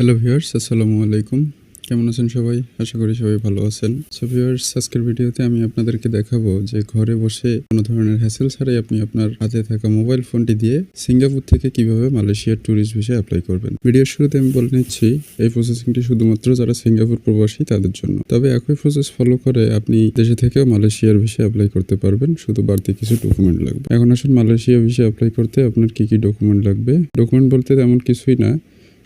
Hello viewers আসসালামু আলাইকুম কেমন আছেন সবাই? আশা করি সবাই ভালো আছেন। সো ভিউয়ার্স আজকের ভিডিওতে আমি আপনাদেরকে দেখাবো যে ঘরে বসে কোনো ধরনের হ্যাসেল ছাড়াই আপনি আপনার হাতে থাকা মোবাইল ফোনটি দিয়ে সিঙ্গাপুর থেকে কীভাবে মালয়েশিয়ার ট্যুরিস্ট ভিসা অ্যাপ্লাই করবেন। ভিডিওর শুরুতে আমি বলে নিচ্ছি, এই প্রসেসিংটি শুধুমাত্র যারা সিঙ্গাপুর প্রবাসী, তাদের জন্য। তবে একই প্রসেস ফলো করে আপনি দেশে থেকেও মালয়েশিয়ার ভিসা অ্যাপ্লাই করতে পারবেন, শুধু বাড়তি কিছু ডকুমেন্ট লাগবে। এখন আসুন মালয়েশিয়া ভিসা অ্যাপ্লাই করতে আপনার কি কি ডকুমেন্ট লাগবে? ডকুমেন্ট বলতে তেমন কিছুই না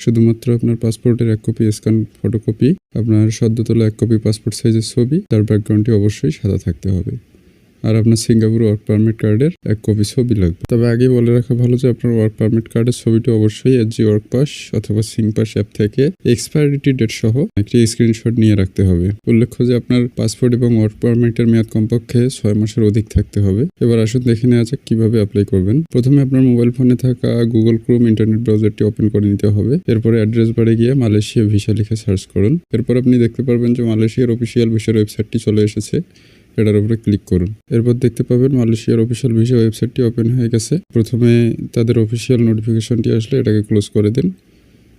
শুধুমাত্র আপনার পাসপোর্টের এক কপি স্ক্যান ফটোকপি আপনার সদ্য তোলা এক কপি পাসপোর্ট সাইজের ছবি, তার ব্যাকগ্রাউন্ডটি অবশ্যই সাদা থাকতে হবে। আর আপনার সিঙ্গাপুর ওয়ার্ক পারমিট কার্ডের এক কপি ছবি লাগবে। তবে আগে বলে রাখা ভালো যে আপনার ওয়ার্ক পারমিট কার্ডের ছবিটি অবশ্যই এসজি ওয়ার্ক পাস অথবা সিং পাস অ্যাপ থেকে এক্সপায়ারিটি ডেট সহ একটি স্ক্রিনশট নিয়ে রাখতে হবে। উল্লেখ্য যে আপনার পাসপোর্ট এবং ওয়ার্ক পারমিটের মেয়াদ কমপক্ষে ছয় মাসের অধিক থাকতে হবে। এবার আসুন দেখে নেওয়া যাক কীভাবে অ্যাপ্লাই করবেন। প্রথমে আপনার মোবাইল ফোনে থাকা গুগল ক্রোম ইন্টারনেট ব্রাউজারটি ওপেন করে নিতে হবে। এরপরে অ্যাড্রেস বারে গিয়ে মালয়েশিয়া ভিসা লিখে সার্চ করুন। এরপর আপনি দেখতে পারবেন যে মালয়েশিয়ার অফিসিয়াল ভিসার ওয়েবসাইটটি চলে এসেছে। এটার উপরে ক্লিক করুন। এরপর দেখতে পাবেন মালয়েশিয়ার অফিসিয়াল ভিসা ওয়েবসাইটটি ওপেন হয়ে গেছে। প্রথমে তাদের অফিসিয়াল নোটিফিকেশনটি আসলে এটাকে ক্লোজ করে দিন।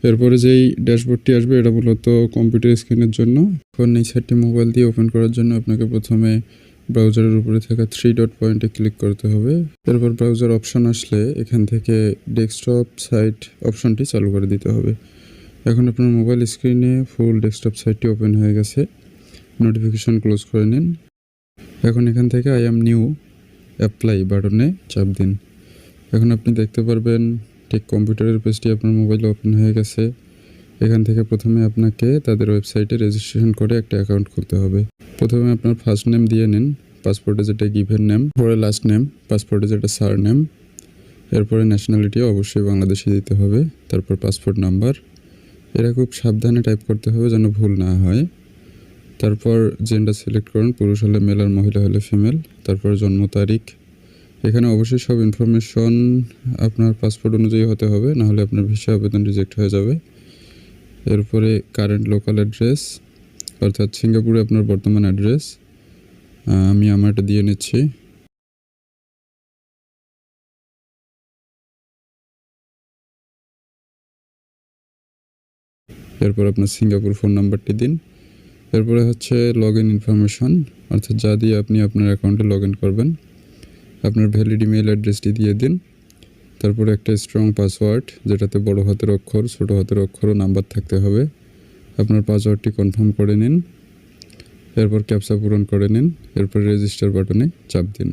এরপরে যেই ড্যাশবোর্ডটি আসবে, এটা মূলত কম্পিউটার স্ক্রিনের জন্য। ফোন এই সাইটটি মোবাইল দিয়ে ওপেন করার জন্য আপনাকে প্রথমে ব্রাউজারের উপরে থাকা থ্রি ডট পয়েন্টে ক্লিক করতে হবে। এরপর ব্রাউজার অপশন আসলে এখান থেকে ডেস্কটপ সাইট অপশনটি চালু করে দিতে হবে। এখন আপনার মোবাইল স্ক্রিনে ফুল ডেস্কটপ সাইটটি ওপেন হয়ে গেছে। নোটিফিকেশন ক্লোজ করে নিন। এখন এখান থেকে আই অ্যাম নিউ অ্যাপ্লাই বাটনে চাপ দিন। এখন আপনি দেখতে পারবেন, ঠিক কম্পিউটারের পেজটি আপনার মোবাইলে ওপেন হয়ে গেছে। এখান থেকে প্রথমে আপনাকে তাদের ওয়েবসাইটে রেজিস্ট্রেশন করে একটা অ্যাকাউন্ট খুলতে হবে। প্রথমে আপনার ফার্স্ট নেম দিয়ে নিন পাসপোর্টে যেটা গিভেন নেম পরে লাস্ট নেম পাসপোর্টে যেটা সার নেম এরপরে ন্যাশনালিটি অবশ্যই বাংলাদেশে দিতে হবে, তারপর পাসপোর্ট নাম্বার এরা খুব সাবধানে টাইপ করতে হবে যেন ভুল না হয়। তারপর জেন্ডার সিলেক্ট করুন, পুরুষ হলে মেল আর মহিলা হলে ফিমেল তারপর জন্ম তারিখ। এখানে অবশ্যই সব ইনফরমেশন আপনার পাসপোর্ট অনুযায়ী হতে হবে, নাহলে আপনার ভিসা আবেদন রিজেক্ট হয়ে যাবে। এরপরে কারেন্ট লোকাল অ্যাড্রেস অর্থাৎ সিঙ্গাপুরে আপনার বর্তমান অ্যাড্রেস আমি আমারটা দিয়ে নিচ্ছি। এরপর আপনার সিঙ্গাপুর ফোন নাম্বারটি দিন। এরপরে হচ্ছে লগ ইন ইনফরমেশন অর্থাৎ যা দিয়ে আপনি আপনার অ্যাকাউন্টে লগ ইন করবেন। আপনার ভ্যালিড ইমেল অ্যাড্রেসটি দিয়ে দিন। তারপরে একটা স্ট্রং পাসওয়ার্ড যেটাতে বড় হাতের অক্ষর, ছোট হাতের অক্ষর ও নাম্বার থাকতে হবে। আপনার পাসওয়ার্ডটি কনফার্ম করে নিন। এরপর ক্যাপসা পূরণ করে নিন। এরপর রেজিস্টার বাটনে চাপ দিন।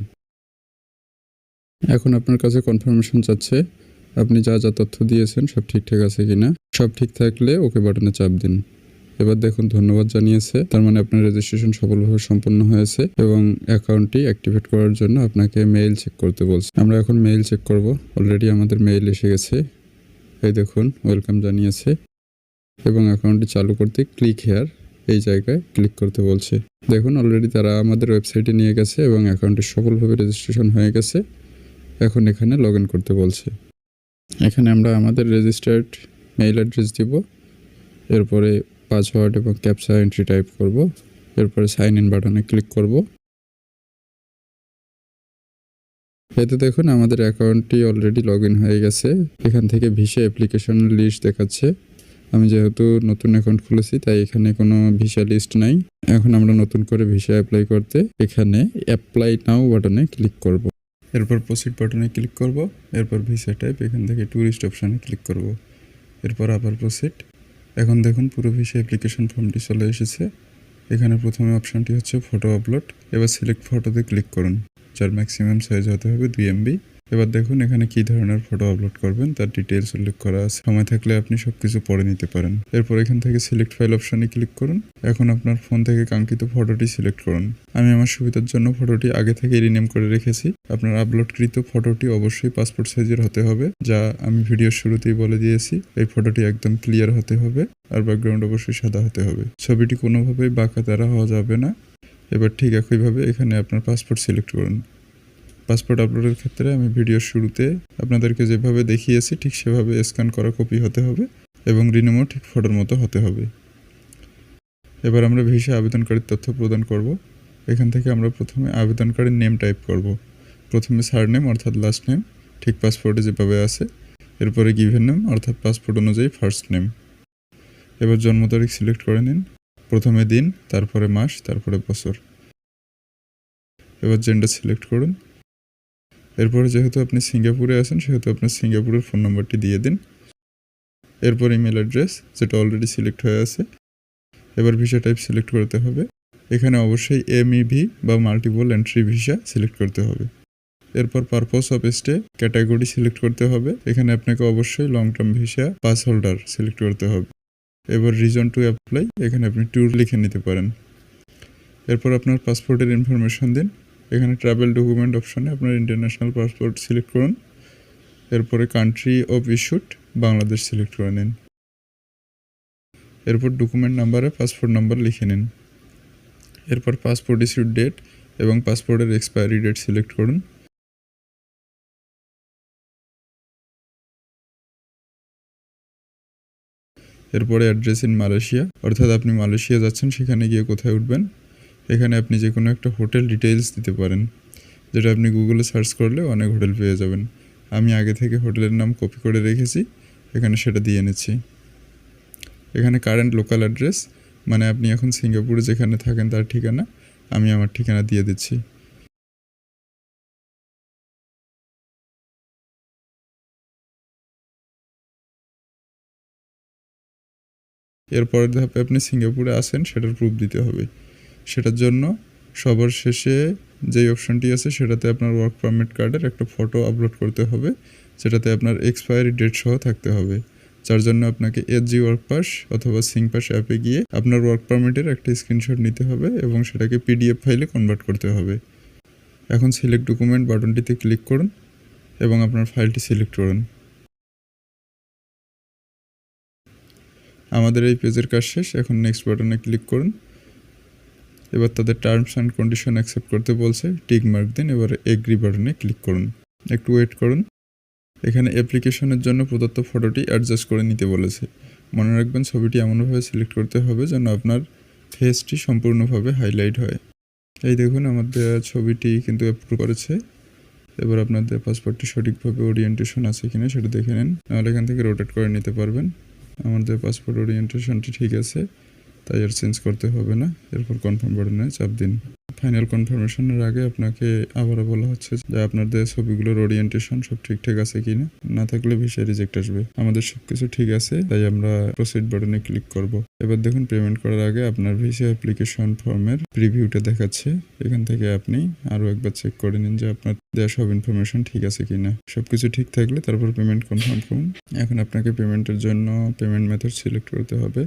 এখন আপনার কাছে কনফার্মেশন চাচ্ছে, আপনি যা যা তথ্য দিয়েছেন সব ঠিকঠাক আছে কিনা? সব ঠিক থাকলে ওকে বাটনে চাপ দিন। এবার দেখুন, ধন্যবাদ জানিয়েছে। তার মানে আপনার রেজিস্ট্রেশন সফলভাবে সম্পন্ন হয়েছে এবং অ্যাকাউন্টটি অ্যাক্টিভেট করার জন্য আপনাকে মেইল চেক করতে বলছে। আমরা এখন মেইল চেক করব। অলরেডি আমাদের মেইল এসে গেছে। এই দেখুন ওয়েলকাম জানিয়েছে। এবং অ্যাকাউন্টটি চালু করতে ক্লিক হেয়ার এই জায়গায় ক্লিক করতে বলছে। দেখুন অলরেডি তারা আমাদের ওয়েবসাইটে নিয়ে গেছে এবং অ্যাকাউন্টটি সফলভাবে রেজিস্ট্রেশন হয়ে গেছে। এখন এখানে লগ করতে বলছে। এখানে আমরা আমাদের রেজিস্টার্ড মেইল অ্যাড্রেস দিব। এরপরে পাসওয়ার্ড এবং ক্যাপচা এন্ট্রি টাইপ করব। এরপরে সাইন ইন বাটনে ক্লিক করব। এতে দেখুন আমাদের অ্যাকাউন্টটি অলরেডি লগ হয়ে গেছে। এখান থেকে ভিসা অ্যাপ্লিকেশনের লিস্ট দেখাচ্ছে। আমি যেহেতু নতুন অ্যাকাউন্ট খুলেছি, তাই এখানে কোনো ভিসা লিস্ট নাই। এখন আমরা নতুন করে ভিসা অ্যাপ্লাই করতে এখানে অ্যাপ্লাই নাও বাটনে ক্লিক করব। এরপর প্রসিড বাটনে ক্লিক করব। এরপর ভিসা টাইপ এখান থেকে ট্যুরিস্ট অপশানে ক্লিক করব। এরপর আবার প্রসিড এখন দেখুন, পুরো ভিসা অ্যাপ্লিকেশন ফর্মটি চলে এসেছে। এখানে প্রথমে অপশানটি হচ্ছে ফটো আপলোড এবার সিলেক্ট ফটোতে ক্লিক করুন। যার ম্যাক্সিমাম সাইজ হতে হবে দুই এমবি এবার দেখুন এখানে কি ধরনের ফটো আপলোড করবেন, তার ডিটেলস উল্লেখ করা আছে। সময় থাকলে আপনি সবকিছু পরে নিতে পারেন। এরপর এখান থেকে সিলেক্ট ফাইল অপশানে ক্লিক করুন। এখন আপনার ফোন থেকে কাঙ্ক্ষিত ফটোটি সিলেক্ট করুন। আমি আমার সুবিধার জন্য ফটোটি আগে থেকে রিনেম করে রেখেছি। আপনার আপলোডকৃত ফটোটি অবশ্যই পাসপোর্ট সাইজের হতে হবে, যা আমি ভিডিওর শুরুতেই বলে দিয়েছি। এই ফটোটি একদম ক্লিয়ার হতে হবে, আর ব্যাকগ্রাউন্ড অবশ্যই সাদা হতে হবে। ছবিটি কোনোভাবেই বাঁকা তারা হওয়া যাবে না। এবার ঠিক একইভাবে এখানে আপনার পাসপোর্ট সিলেক্ট করুন। পাসপোর্ট আপলোডের ক্ষেত্রে আমি ভিডিওর শুরুতে আপনাদেরকে যেভাবে দেখিয়েছি, ঠিক সেভাবে স্ক্যান করা কপি হতে হবে এবং রিনেমও ঠিক ফটোর মতো হতে হবে। এবার আমরা ভিসা আবেদনকারীর তথ্য প্রদান করব। এখান থেকে আমরা প্রথমে আবেদনকারীর নেম টাইপ করব। প্রথমে সার নেম অর্থাৎ লাস্ট নেম ঠিক পাসপোর্টে যেভাবে আছে, এরপরে গিভেন নেম অর্থাৎ পাসপোর্ট অনুযায়ী ফার্স্ট নেম এবার জন্ম তারিখ সিলেক্ট করে নিন। প্রথমে দিন, তারপরে মাস, তারপরে বছর। এবার জেন্ডার সিলেক্ট করুন। এরপরে যেহেতু আপনি সিঙ্গাপুরে আছেন, সেহেতু আপনার সিঙ্গাপুরের ফোন নাম্বারটি দিয়ে দিন। এরপর ইমেল অ্যাড্রেস যেটা অলরেডি সিলেক্ট হয়ে আছে। এবার ভিসা টাইপ সিলেক্ট করতে হবে। এখানে অবশ্যই এমইভি বা মাল্টিপল এন্ট্রি ভিসা সিলেক্ট করতে হবে। এরপর purpose of stay category select করতে হবে। এখানে আপনাকে অবশ্যই long term visa pass holder select করতে হবে। এবার রিজন টু অ্যাপ্লাই এখানে আপনি ট্যুর লিখে নিতে পারেন। এরপর আপনার পাসপোর্টের ইনফরমেশন দিন। এখানে ট্রাভেল ডকুমেন্ট অপশনে আপনার ইন্টারন্যাশনাল পাসপোর্ট সিলেক্ট করুন। এরপরে country of issued Bangladesh select করে নিন। এরপর ডকুমেন্ট নাম্বারে পাসপোর্ট নাম্বার লিখে নিন। এরপর পাসপোর্ট ইস্যুড ডেট এবং পাসপোর্টের এক্সপায়ারি ডেট সিলেক্ট করুন। এরপরে অ্যাড্রেস ইন মালয়েশিয়া অর্থাৎ আপনি মালয়েশিয়া যাচ্ছেন, সেখানে গিয়ে কোথায় উঠবেন? এখানে আপনি যে কোনো একটা হোটেল ডিটেলস দিতে পারেন, যেটা আপনি গুগলে সার্চ করলে অনেক হোটেল পেয়ে যাবেন। আমি আগে থেকে হোটেলের নাম কপি করে রেখেছি, এখানে সেটা দিয়ে নিচ্ছি। এখানে কারেন্ট লোকাল অ্যাড্রেস মানে আপনি এখন সিঙ্গাপুরে যেখানে থাকেন তার ঠিকানা, আমি আমার ঠিকানা দিয়ে দিচ্ছি। এরপরের ধাপে আপনি সিঙ্গাপুরে আসেন, সেটার প্রুফ দিতে হবে। সেটার জন্য সবার শেষে যেই অপশনটি আছে সেটাতে আপনার ওয়ার্ক পারমিট কার্ডের একটা ফটো আপলোড করতে হবে যেটাতে আপনার এক্সপায়ারি ডেট সহ থাকতে হবে। যার জন্য আপনাকে জি ওয়ার্ক পাস অথবা সিং পাস অ্যাপে গিয়ে আপনার ওয়ার্ক পারমিটের একটা স্ক্রিনশট নিতে হবে এবং সেটাকে পিডিএফ ফাইলে কনভার্ট করতে হবে। এখন সিলেক্ট ডকুমেন্ট বাটনটিতে ক্লিক করুন এবং আপনার ফাইলটি সিলেক্ট করুন। আমাদের এই পেজের কাজ শেষ, এখন নেক্সট বাটনে ক্লিক করুন। এবার তাদের টার্মস অ্যান্ড কন্ডিশন অ্যাকসেপ্ট করতে বলছে। টিক মার্ক দিন, এবার এগ্রি বাটনে ক্লিক করুন। একটু ওয়েট করুন। এখানে অ্যাপ্লিকেশনের জন্য প্রদত্ত ফটোটি অ্যাডজাস্ট করে নিতে বলেছে। মনে রাখবেন ছবিটি এমনভাবে সিলেক্ট করতে হবে যেন আপনার ফেসটি সম্পূর্ণভাবে হাইলাইট হয়। এই দেখুন, আমাদের ছবিটি কিন্তু অ্যাপ্রুভ করেছে। এবার আপনাদের পাসপোর্টটি সঠিকভাবে ওরিয়েন্টেশন আছে কিনা সেটা দেখে নিন। নাহলে এখান থেকে রোটেট করে নিতে পারবেন। আমাদের পাসপোর্ট ওরিয়েন্টেশনটি ঠিক আছে। তাই আর চেঞ্জ করতে হবে না। এরপর কনফার্ম বাটনে চাপ দিন। ফাইনাল কনফার্মেশনের আগে আপনাকে আবারও বলা হচ্ছে যে আপনার আপনাদের ছবিগুলোর ওরিয়েন্টেশন সব ঠিকঠাক আছে কিনা। না থাকলে ভিসা রিজেক্ট আসবে। আমাদের সবকিছু ঠিক আছে, তাই আমরা প্রসিড বাটনে ক্লিক করব। এবার দেখুন পেমেন্ট করার আগে আপনার ভিসা অ্যাপ্লিকেশন ফর্মের প্রিভিউটা দেখাচ্ছে। এখান থেকে আপনি আরও একবার চেক করে নিন যে আপনার দেওয়া সব ইনফরমেশন ঠিক আছে কিনা। সবকিছু ঠিক থাকলে তারপর পেমেন্ট কনফার্ম করুন। এখন আপনাকে পেমেন্টের জন্য পেমেন্ট মেথড সিলেক্ট করতে হবে।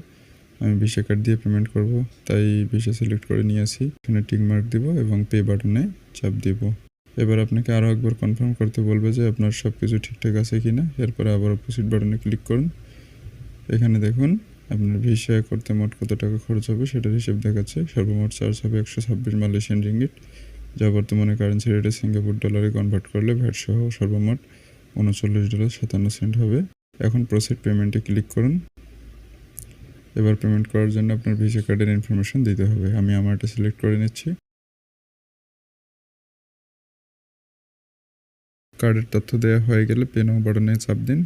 আমি ভিসা কার্ড দিয়ে পেমেন্ট করব, তাই ভিসা সিলেক্ট করে নিয়ে আসি। এখানে টিক মার্ক দিব এবং পে বাটনে চাপ দিব। এবার আপনাকে আরও একবার কনফার্ম করতে বলবে যে আপনার সব কিছু ঠিকঠাক আছে কি না এরপরে আবার অপোজিট বাটনে ক্লিক করুন। এখানে দেখুন, আপনার ভিসা করতে মোট কত টাকা খরচ হবে সেটার হিসেব দেখাচ্ছে। সর্বমোট চার্জ হবে একশো ছাব্বিশ মালয়েশিয়ান রিঙ্গিট যা বর্তমানে কারেন্সি রেটে সিঙ্গাপুর ডলারে কনভার্ট করলে ভ্যাট সহ সর্বমোট উনচল্লিশ ডলার সাতান্ন সেন্ট হবে। এখন প্রসিড পেমেন্টে ক্লিক করুন। এবার পেমেন্ট করার জন্য আপনার ভিসা কার্ডের ইনফরমেশন দিতে হবে। আমি আমারটা সিলেক্ট করে নিচ্ছি। কার্ডের তথ্য দেওয়া হয়ে গেলে পে নাও বাটনে চাপ দিন।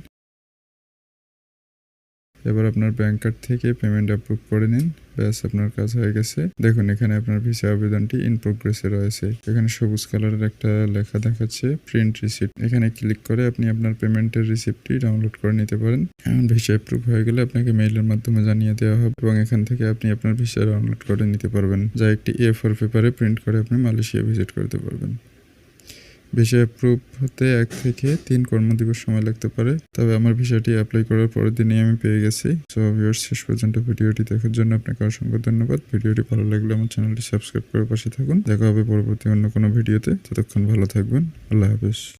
এবার আপনার ব্যাংক কার্ড থেকে পেমেন্ট অ্যাপ্রুভ করে নিন। ব্যাস, আপনার কাজ হয়ে গেছে। দেখুন, এখানে আপনার ভিসা আবেদনটি ইন প্রোগ্রেসে রয়েছে। এখানে সবুজ কালারের একটা লেখা দেখাচ্ছে প্রিন্ট রিসিপ্ট এখানে ক্লিক করে আপনি আপনার পেমেন্টের রিসিপ্টটি ডাউনলোড করে নিতে পারেন। ভিসা অ্যাপ্রুভ হয়ে গেলে আপনাকে মেইলের মাধ্যমে জানিয়ে দেওয়া হবে এবং এখান থেকে আপনি আপনার ভিসা ডাউনলোড করে নিতে পারবেন। যা একটি এ ফোর পেপারে প্রিন্ট করে আপনি মালয়েশিয়া ভিজিট করতে পারবেন। ভিসা অ্যাপ্রুভ হতে এক থেকে তিন কর্মদিবস সময় লাগতে পারে। তবে আমার ভিসাটি অ্যাপ্লাই করার পরের দিনই আমি পেয়ে গেছি। সো ভিউয়ার্স শেষ পর্যন্ত ভিডিওটি দেখার জন্য আপনাকে অসংখ্য ধন্যবাদ। ভিডিওটি ভালো লাগলে আমার চ্যানেলটি সাবস্ক্রাইব করে পাশে থাকুন। দেখা হবে পরবর্তী অন্য কোনো ভিডিওতে। ততক্ষণ ভালো থাকবেন। আল্লাহ হাফেজ।